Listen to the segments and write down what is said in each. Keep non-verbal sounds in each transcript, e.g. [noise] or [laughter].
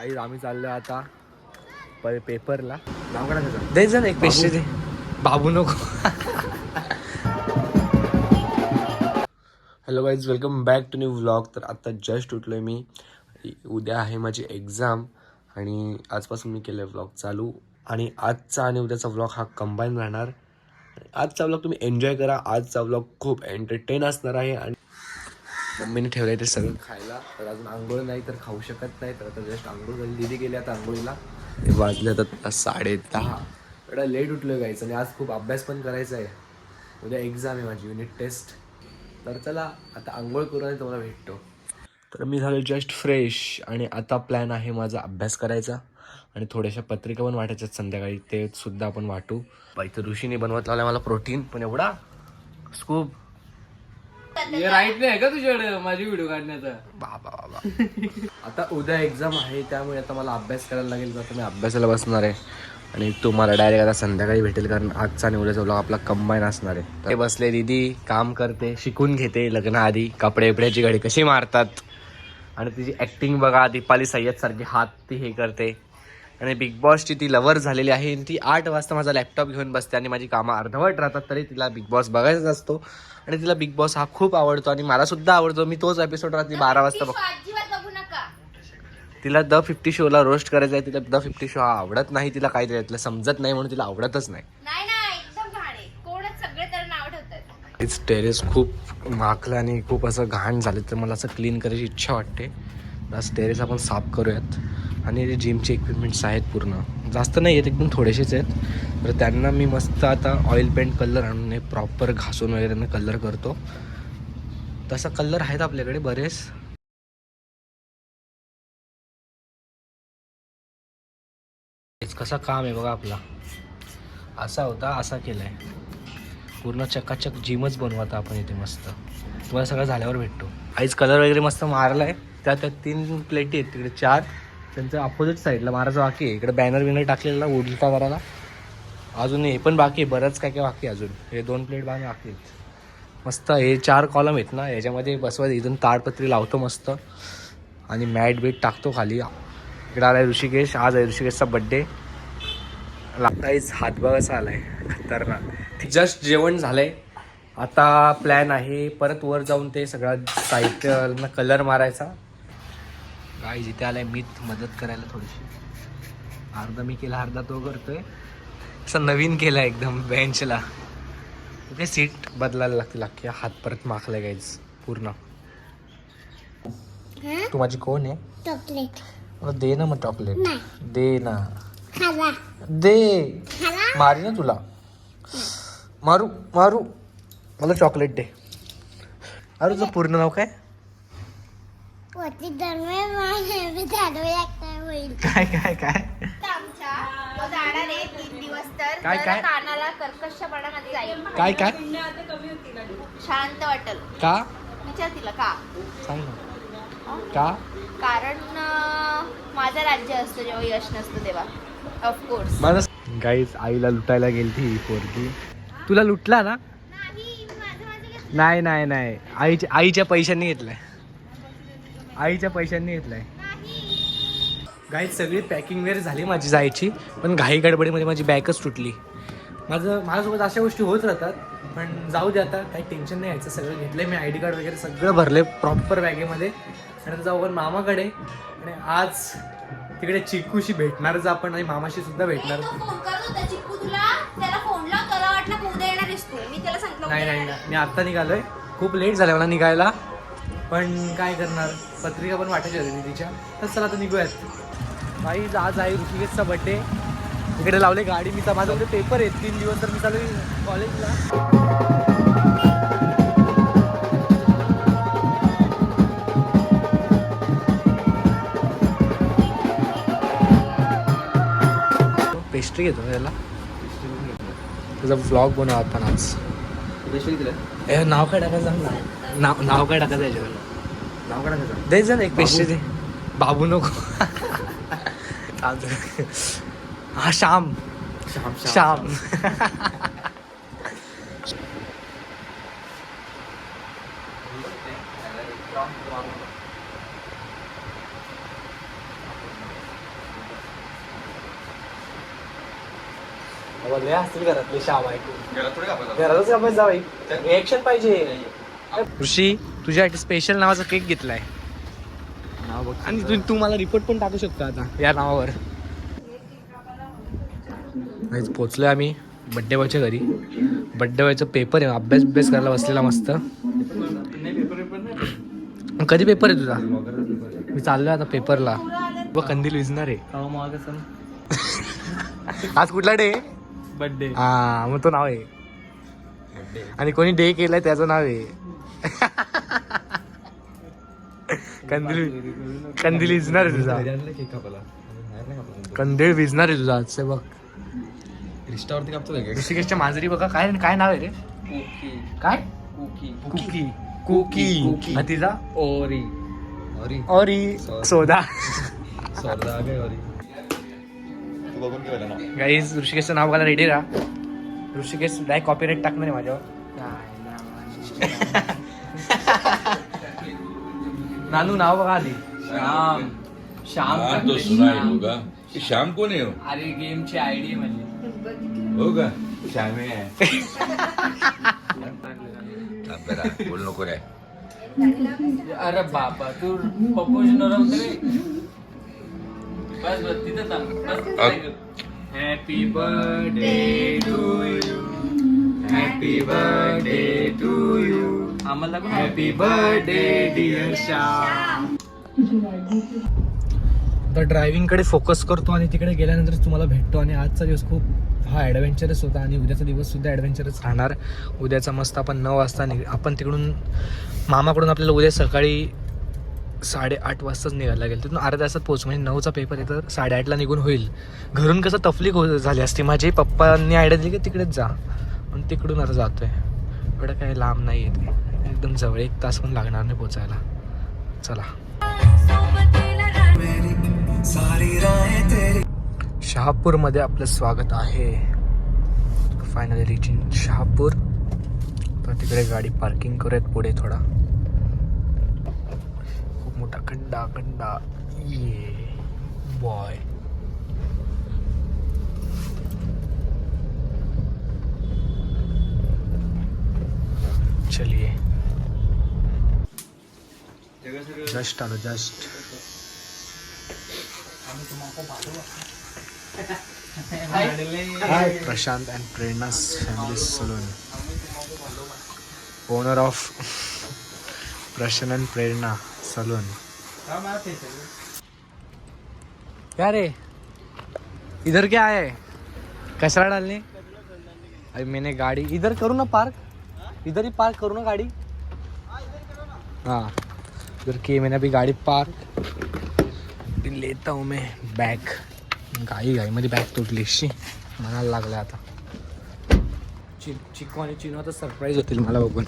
आई आम्ही चाललो आता पेपरला. दे जा ना एक पेस्ट्री दे. बाबू नको. Hello guys welcome back to new vlog तर आता जस्ट उठलो आहे मी. उद्या आहे माझी एक्झाम आणि आजपासून मी केलं आहे व्लॉग चालू. आणि आजचा आणि उद्याचा व्लॉग हा कंबाईन राहणार. आजचा व्लॉग तुम्ही एन्जॉय करा. आजचा व्लॉग खूप एंटरटेन असणार आहे. आणि मम्मीने ठेवलं ते सगळं. खायला तर अजून आंघोळ नाही तर खाऊ शकत नाही तर आता जस्ट आंघोळ झाली दिदी गेली आता आंघोळीला. ते वाजले आता साडे दहा. एवढा लेट उठलो गायचं आणि आज खूप अभ्यास पण करायचा आहे. उद्या एक्झाम आहे माझी युनिट टेस्ट तर चला आता आंघोळ करून आणि तुम्हाला भेटतो. तर मी झालो जस्ट फ्रेश आणि आता प्लॅन आहे माझा अभ्यास करायचा. आणि थोड्याशा पत्रिका पण वाटायच्यात संध्याकाळी ते सुद्धा आपण वाटू. इथं ऋषीने बनवत लावला मला प्रोटीन पण एवढा स्कूप राईट नाही का तुझ्याकडे? माझी व्हिडिओ काढण्याचा. बाबा बाबा. आता उद्या एक्झाम आहे त्यामुळे आता मला अभ्यास करायला लागेल तर मी अभ्यासाला बसणार आहे. आणि तुम्हाला डायरेक्ट आता संध्याकाळी भेटेल कारण आजचा आणि उद्याचा vlog आपला कंबाईन असणार आहे. ते बसले दिदी काम करते शिकून घेते लग्नाआधी कपडे बिपड्याची घडी कशी मारतात. आणि तिची ऍक्टिंग बघा दीपाली सय्यद सारखी हात ती हे करते. आणि बिग बॉसची ती लवर झालेली आहे. आणि ती आठ वाजता माझा लॅपटॉप घेऊन बसते आणि माझी कामं अर्धवट राहतात तरी तिला बिग बॉस बघायचाच असतो. आणि तिला बिग बॉस हा खूप आवडतो आणि मला सुद्धा आवडतो. मी तोच एपिसोड रात्री बारा वाजता बघ तिला द फिफ्टी शोला रोस्ट करायचा आहे. तिला द फिफ्टी शो हा आवडत नाही तिला काय त्यातलं समजत नाही म्हणून तिला आवडतच नाही. इट्स टेरेस खूप माखलं आणि खूप असं घाण झाले. तर मला असं क्लीन करायची इच्छा वाटते. आज टेरेस आपण साफ करूयात. आणि जे जिमचे इक्विपमेंट्स आहेत पूर्ण. जास्त नाही आहेत एकदम थोडेसेच आहेत. तर त्यांना मी मस्त आता ऑइल पेंट कलर आणून प्रॉपर घासून वगैरे त्यांना कलर करतो. तसा कलर आहेत आपल्याकडे बरेच. हेच कसा काम आहे बघा आपला. असा होता असा केलाय. पूर्ण चकाचक जिमच बनवता आपण इथे मस्त. तुम्हाला सगळं झाल्यावर भेटतो. आईच कलर वगैरे मस्त मारलाय. त्या त्या तीन प्लेटी आहेत तिकडे चार. त्यांचं अपोजिट साईडला मारायचं बाकी आहे. इकडे बॅनर बिनर टाकलेला उलटा करायला. अजून हे पण बाकी आहे बरंच काय काय बाकी आहे अजून. हे दोन प्लेट बाकी बाकी आहेत. मस्त हे चार कॉलम आहेत ना याच्यामध्ये बसवायचं इथून ताडपत्री लावतो मस्त. आणि मॅट बीट टाकतो खाली. इकडे आलाय ऋषिकेश आज आहे ऋषिकेशचा बड्डे लागताच असा कसा आहे खतरनाक. जस्ट जेवण झालंय. आता प्लॅन आहे परत वर जाऊन ते सगळं साहित्य कलर मारायचा. गाई जिथे आलाय मीच मदत करायला थोडीशी. अर्धा मी केला अर्धा तो करतोय. असं नवीन केलं एकदम बेंचला ते सीट बदलायला लागते लागते हात परत माखलाय गाईज पूर्ण. तू माझी कोण आहे? चॉकलेट मला दे ना मग चॉकलेट दे ना. दे. मारी ना तुला. मारू मारू. मला चॉकलेट दे. अरे तुझं पूर्ण नाव काय? वरती दरम्यान झाडू लागता होईल. काय काय काय? आमच्या तो जाणार आहे तीन दिवस तर काय, जरा काय? कानाला कर्कशपणामध्ये जाईल. काय काय? शांत वाटेल. का? विचार तिला का? सांग ना. का? कारण अं, माझं राज्य असतं जेव्हा यश नसतं तेव्हा. ऑफकोर्स गाईच आईला लुटायला गेली ती पोरगी. तुला लुटला ना? नाही माझं माझं नाही नाही नाही. आईच्या आईच्या पैशांनी घेतलाय. आईच्या पैशांनी घेतलाय. गाई सगळी पॅकिंग वगैरे झाली माझी जायची पण घाई गडबडीमध्ये माझी बॅगच तुटली. माझं माझ्यासोबत अशा गोष्टी होत राहतात पण जाऊ दे आता काही टेन्शन नाही यायचं सगळं घेतलंय मी आय डी कार्ड वगैरे सगळं भरले प्रॉपर बॅगेमध्ये आणि जाऊ आपण मामाकडे आणि आज तिकडे चिक्कूशी भेटणारच आपण आणि मामाशी सुद्धा भेटणार. नाही. नाही. मी आत्ता निघालोय. खूप लेट झालं मला निघायला. पण काय करणार? पत्रिका पण वाटायची होती तिच्या. तर चला आता निघूयात. बाई आज आहे ऋषिकेशचा बड्डे इकडे लावले गाडी. मी तर माझा पेपर आहेत. तीन दिवस तर मी चालू कॉलेजला पेस्ट्री घेतो ना त्याला. तुझा व्लॉग बनव आपण आज. ए, नाव काय टाकायचं सांग ना. नाव नाव काय टाका त्याच्यावर नाव काय टाकायचं? एक पेशे दे. बाबू नको. हा श्याम. श्याम श्याम. लय असतील घरातले श्याम ऐकून. घरातच आपण जाऊ एक्शन पाहिजे. ऋषी तुझ्यासाठी स्पेशल नावाचा केक घेतलाय. आणि तू तू मला रिपोर्ट पण टाकू शकतो आता या नावावर. पोचलोय आम्ही बड्डे बॉयच्या घरी. बड्डे बॉयचा पेपर आहे अभ्यास बिभ्यास करायला बसलेला मस्त. कधी पेपर आहे तुझा? मी चाललोय आता पेपरला बघ कंदील विजणार आहे. आज कुठला डे बर्थडे हा मग तो नाव आहे. आणि कोणी डे केलाय त्याचं नाव आहे. कंदील कंदील विजणार आहे तुझा. कंदील विजणार आहे तुझा आजचे बघ. रिस्टावरती कापतो का? ऋषिकेशच्या मांजरी बघा. काय काय नाव आहे रे? काय? कुकी. कुकी. कुकी. कुकी. आणि तिचा ओरी. ओरी. ऑरी सोदा. सोडा काय ओरी. गाईज ऋषिकेशचं नाव बघायला रेडी राहा ऋषिकेश डायरेक्ट कॉपीराईट टाकणार आहे माझ्यावर. [laughs] नानू नाव बघा आधी. श्याम. श्याम हाँ तो सुना ही श्याम. होगा ये शाम को नहीं हो? अरे गेमची आयडी म्हणजे होगा श्यामे है अब बेटा बोल नको काय अरे बाबा तू पप्पू नरम रे बस बस तिथं थांब. बस happy birthday to you happy birthday to you आम्हाला हॅपी बर्थडे डिअर श्याम तर ड्रायव्हिंगकडे फोकस करतो आणि तिकडे गेल्यानंतर तुम्हाला भेटतो. आणि आजचा दिवस खूप हा ॲडव्हेंचरस होता आणि उद्याचा दिवस सुद्धा ॲडव्हेंचरस राहणार. उद्याचा मस्त आपण नऊ वाजता निघ आपण तिकडून मामाकडून आपल्याला उद्या सकाळी साडेआठ वाजताच निघायला लागेल. तिथून अर्ध्या तासात पोहोच. म्हणजे नऊचा पेपर आहे तर साडेआठला निघून होईल. घरून कसं तफलीक हो झाली असती. माझी पप्पांनी आयडिया दिली की तिकडेच जा. आणि तिकडून आता जातोय. एवढं काही लांब नाही आहे ते. एकदम जवळ एक तास पण लागणार नाही पोचायला. चला. शहापूरमध्ये आपलं स्वागत आहे. Finally reaching Shahapur. तर तिकडे गाडी पार्किंग करूयात पुढे थोडा. खूप मोठा खड्डा खड्डा. ये बॉय चलिए. जस्ट आलो just. Prashant and Prerna's family salon owner of Prashant and Prerna salon क्या रे. इधर क्या है? कचरा डालने? अरे मैंने गाड़ी इधर करूँ ना पार्क इधर ही पार्क करूँ ना गाड़ी? हाँ. इधर की मैंने अभी गाड़ी पार्क ती लेता हूँ मैं बॅग गाई गाईमध्ये बॅग तुटली शी म्हणायला लागलं आता चि चिको आणि चिनो तर सरप्राईज होतील मला बघून।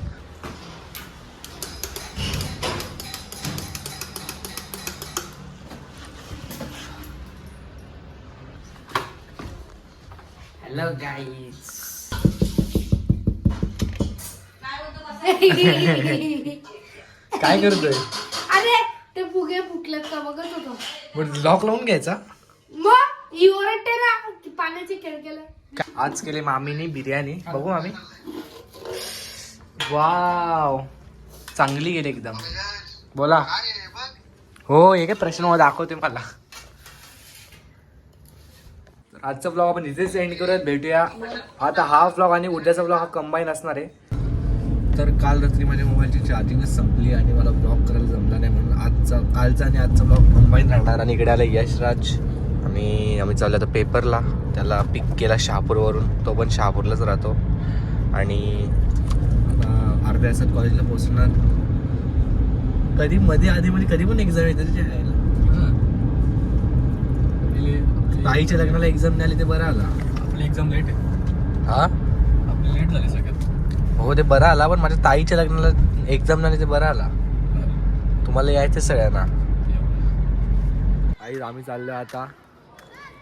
हॅलो गाईज [laughs] [laughs] काय करतोय? अरे ते फुगे फुटलेत का बघत होतो. लॉक लावून घ्यायचा? मग ही ओरडते ना की पाण्याची खेळ केलं. आज केले मामीने बिर्याणी. बघू मामी. वाव. चांगली गेली एकदम. बोला. हो हे काय प्रश्न मला दाखवते मला. तर आजचा ब्लॉग आपण इथेच एंड करूयात. भेटूया. आता हा ब्लॉग आणि उद्याचा ब्लॉग हा कंबाईन असणार आहे. तर काल रात्री माझ्या मोबाईलची चार्जिंगच संपली आणि मला ब्लॉग करायला जमला नाही म्हणून आजचा कालचा आणि आजचा ब्लॉग कंबाईन राहणार आणि इकडे आला यशराज. आणि आम्ही चाललो आता पेपरला. त्याला पिक केला शहापूरवरून. तो पण शहापूरलाच राहतो. आणि अर्ध्या तासात कॉलेजला पोहोचणार. कधी मध्ये आधी मध्ये कधी पण एक्झाम येते त्याच्या. ताईच्या लग्नाला एक्झाम नाही आली ते बरं आला. आपली एक्झाम लेट आहे. हा? आपली लेट झाली सगळ्यात. हो ते बरं आला पण माझ्या ताईच्या लग्नाला एक्झाम आली ते बरं आला. तुम्हाला यायचं सगळ्यांना. आई आम्ही चाललो आता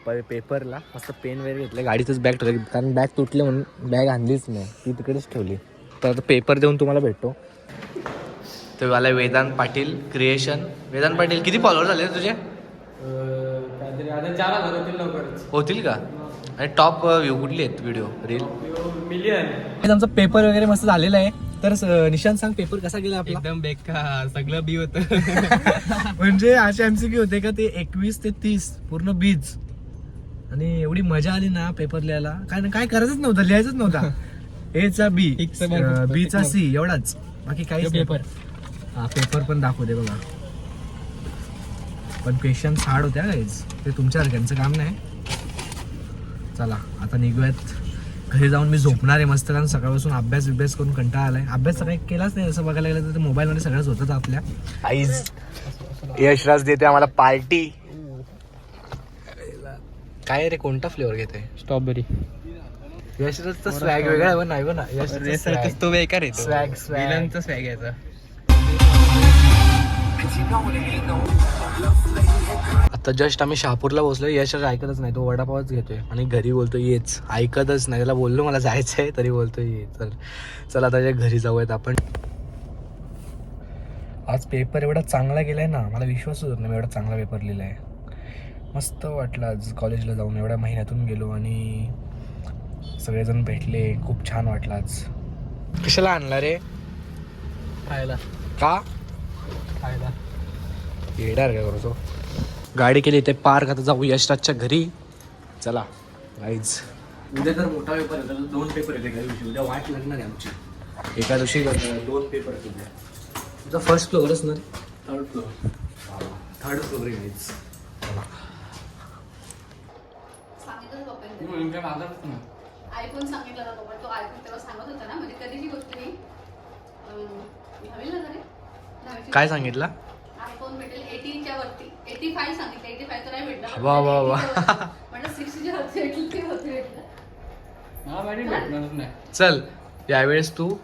प- पेपरला. मस्त पेन वगैरे घेतलं गाडीतच बॅग ठेवली कारण बॅग तुटली म्हणून बॅग आणलीच नाही. ती तिकडेच ठेवली. तर आता पेपर देऊन तुम्हाला भेटतो. तर आला वेदांत पाटील क्रिएशन वेदांत पाटील किती फॉलोअर झाले तुझे? होतील का? आणि टॉप व्ह्यू कुठली आहेत व्हिडिओ रील मिलियन आमचा पेपर वगैरे मस्त झालेला आहे. तर निशांत सांग पेपर कसा गेला आपला? एकदम बेकार सगळं बी होत. [laughs] म्हणजे असे एमसीक्यू होते का ते एकवीस ते तीस पूर्ण बीज आणि एवढी मजा आली ना पेपर लिहायला. काय काय करायचंच नव्हतं लिहायचंच नव्हता. एचा बी Tick चं फक्त, बी चा. सी एवढाच. बाकी काहीच पेपर हा पेपर पण दाखवते बघा. पण पेशन्स हार्ड होत्या ते तुमच्या त्यांचं काम नाही. चला आता निघूयात. घरी जाऊन मी झोपणार आहे मस्त कारण सकाळपासून अभ्यास बिभ्यास करून कंटाळा आलाय. अभ्यास तर काही केलाच नाही असं बघायला गेलं तर मोबाईलमध्ये सगळंच होतं आपल्या. आईज यशराज देते आम्हाला पार्टी. काय रे कोणता फ्लेवर घेते स्ट्रॉबेरी यशराजचा स्वॅग वेगळा आहे नाही ना swag. तो बेकार आहे swag. विलनचा स्वॅग याचा आता जस्ट आम्ही शहापूरला पोहोचलो यश ऐकतच नाही. तो वडापावच घेतोय. आणि घरी बोलतो येच. ऐकतच नाही. त्याला बोललो मला जायचं आहे तरी बोलतो ये. तर चला आता घरी जाऊयात आपण. आज पेपर एवढा चांगला गेलाय ना मला विश्वासच होत नाही मी एवढा चांगला पेपर लिहिलाय. मस्त वाटलं आज कॉलेजला जाऊन एवढ्या महिन्यातून गेलो आणि सगळेजण भेटले. खूप छान वाटलं आज. कशाला आणला रे? खायला. का? खायला. येणार का करू तो? गाडी केली ते पार्क आता जाऊ यशराजच्या घरी. चला गाईज उद्या तर मोठा पेपर आहे दोन पेपर येते एका दिवशी. उद्या वाट लागणार आहे आमची. एका दिवशी दोन पेपर आहेत उद्या. तुझा फर्स्ट फ्लोअरच ना थर्ड फ्लोअर थर्ड फ्लोअर आहे गाईज आयफोन सांगितलं होता पप्पा तो आयफोन तेव्हा सांगत होता ना म्हणजे कधीची गोष्ट नाही. काय सांगितलं? आयफोन भेटेल एटीच्या वरती. एटी फाय सांगितलं एटी फाय तर नाही भेटला. वा, वा, वा. म्हणजे सिक्स्टीच्या वरती भेटलं ते वरती भेटलं. हा चल यावेळेस तू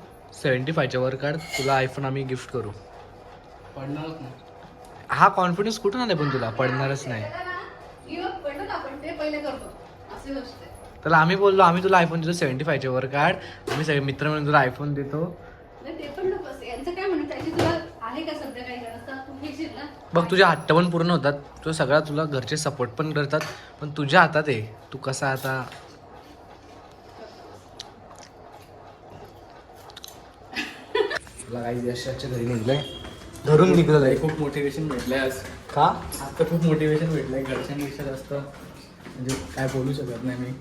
सेवन्टी फायच्या वर काढ तुला आयफोन आम्ही गिफ्ट करू. हा कॉन्फिडन्स कुठून आलाय पण तुला? पडणारच नाही. गिव्ह पडलं ना आपण ते पहिले करतो. अशी गोष्ट आहे. तर आम्ही बोललो आम्ही तुला आयफोन देतो सेव्हन्टी फायच्या वर काढ. आम्ही सगळे मित्र म्हणून तुला आयफोन देतो. नाही ते पण काय म्हणत आहे? का सध्या काही तू बघ तुझे हट्ट पण पूर्ण होतात. तुझं सगळा तुला घरचे सपोर्ट पण करतात. पण तुझ्या हातात आहे. तू कसा आता? तुला काही यशाच्या घरी निघलंय. घरून निघलं खूप मोटिवेशन भेटलंय आज. का? आज तर खूप मोटिवेशन भेटलंय. घरच्यांपेक्षा जास्त म्हणजे काय बोलू शकत नाही मी.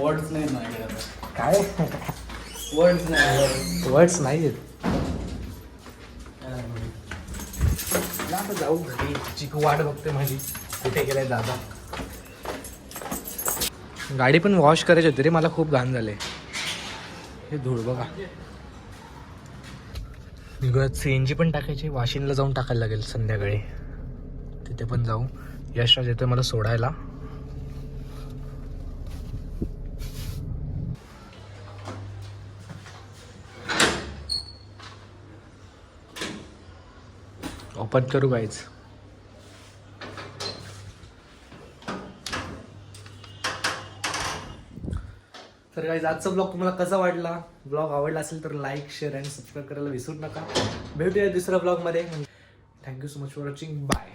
वर्ड्स नाही माझ्याकडे आता. काय? वर्ड्स नाही. वर्ड्स नाही आहेत चला आता जाऊ घरी? चिकू वाट बघते माझी. कुठे गेलाय दादा? गाडी पण वॉश करायची होती रे मला खूप घाण झाले हे धूळ बघा. निघत सी एन जी पण टाकायची. वाशिनला जाऊन टाकायला लागेल संध्याकाळी. तिथे पण जाऊ. यशराज येतोय मला सोडायला. आपण करू गायच तर गाईज आजचा ब्लॉग तुम्हाला कसा वाटला? ब्लॉग आवडला असेल तर लाईक शेअर अँड सबस्क्राईब करायला विसरू नका. भेटूया दुसऱ्या ब्लॉगमध्ये thank you so much for watching bye